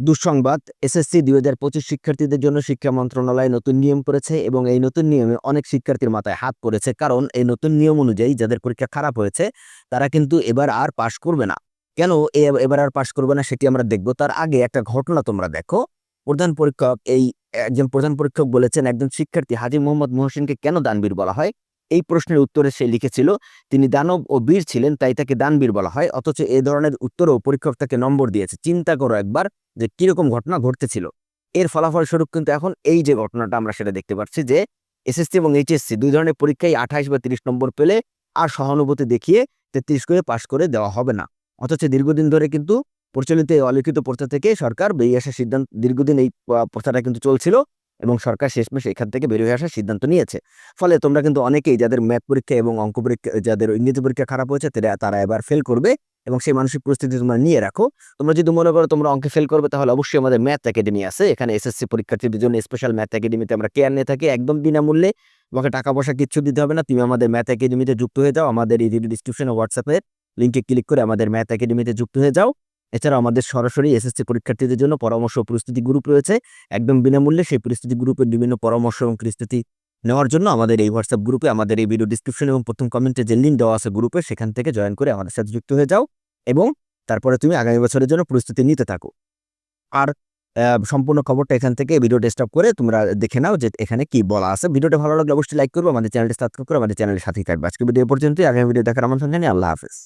দুঃসংবাদ, এসএসসি দুই হাজার পঁচিশ শিক্ষার্থীদের জন্য শিক্ষা মন্ত্রণালয় নতুন নিয়ম করেছে এবং এই নতুন নিয়মে অনেক শিক্ষার্থীর মাথায় হাত পড়েছে কারণ এই নতুন নিয়ম অনুযায়ী যাদের পরীক্ষা খারাপ হয়েছে, তারা কিন্তু এবার আর পাশ করবে না। কেন এবার আর পাশ করবে না সেটি আমরা দেখব। তার আগে একটা ঘটনা তোমরা দেখো। প্রধান পরীক্ষক এই একজন প্রধান পরীক্ষক বলেছেন, একজন শিক্ষার্থী হাজি মোহাম্মদ মহসিনকে কেন দানবীর বলা হয়? এই প্রশ্নের উত্তরে সে লিখেছিল, তিনি দানব ও বীর ছিলেন, তাই তাকে দানবীর বলা হয়। অথচ এই ধরনের উত্তরও পরীক্ষক তাকে নম্বর দিয়েছে। চিন্তা করো একবার যে কীরকম ঘটনা ঘটতেছিল। এর ফলাফল স্বরূপ কিন্তু এখন এই যে ঘটনাটা আমরা সেটা দেখতে পাচ্ছি যে, এসএসসি এবং এইচএসসি দুই ধরনের পরীক্ষায় আঠাশ বা তিরিশ নম্বর পেলে আর সহানুভূতি দেখিয়ে তেত্রিশ করে পাশ করে দেওয়া হবে না। অথচ দীর্ঘদিন ধরে কিন্তু প্রচলিত এই অলিখিত প্রথা থেকে সরকার বেরিয়ে আসার সিদ্ধান্ত, দীর্ঘদিন এই প্রথাটা কিন্তু চলছিল। এবং সরকার শেষমেশ এখান থেকে বেরিয়ে আসার সিদ্ধান্ত নিয়েছে। ফলে তোমরা কিন্তু অনেকেই যাদের ম্যাথ পরীক্ষা এবং অঙ্ক পরীক্ষা, যাদের ইংরেজি পরীক্ষা খারাপ হয়েছে, তারা এবার ফেল করবে এবং সেই মানসিক পরিস্থিতি তোমরা নিয়ে রাখো। তোমরা যদি মনে করো তোমরা অঙ্কে ফেল করবে, তাহলে অবশ্যই আমাদের ম্যাথ একাডেমি আছে। এখানে এসএসসি পরীক্ষার্থীদের জন্য স্পেশাল ম্যাথ একাডেমিতে আমরা কেয়ার নিয়ে থাকি একদম বিনামূল্যে। তোমাকে টাকা পয়সা কিচ্ছু দিতে হবে না। তুমি আমাদের ম্যাথ একাডেমিতে যুক্ত হয়ে যাও। আমাদের এই ডিসক্রিপশনে হোয়াটসঅ্যাপের লিঙ্কে ক্লিক করে আমাদের ম্যাথ একাডেমিতে যুক্ত হয়ে যাও। এছাড়াও আমাদের সরাসরি এসএসসি পরীক্ষার্থীদের জন্য পরামর্শ প্রস্তুতি গ্রুপ রয়েছে। একদম বিনামূল্যে সেই প্রস্তুতি গ্রুপের বিভিন্ন পরামর্শ এবং প্রস্তুতি নেওয়ার জন্য আমাদের এই হোয়াটসঅ্যাপ গ্রুপে আমাদের এই ভিডিও ডিসক্রিপশন এবং প্রথম কমেন্টে যে লিঙ্ক দেওয়া আছে গ্রুপে সেখান থেকে জয়েন করে আমাদের সাথে যুক্ত হয়ে যাও এবং তারপরে তুমি আগামী বছরের জন্য প্রস্তুতি নিতে থাকো। আর সম্পূর্ণ খবরটা এখান থেকে ভিডিও ডেস্কটপ করে তোমরা দেখে নাও যে এখানে কি বলা আছে। ভিডিওটা ভালো লাগলে অবশ্যই লাইক করব, আমাদের চ্যানেলটি সাবস্ক্রাইব করে আমাদের চ্যানেলের সাথেই থাকবে। আজকে ভিডিও এ পর্যন্তই। আগামী ভিডিও দেখার আমন্ত্রণ জানিয়ে আল্লাহ হাফেজ।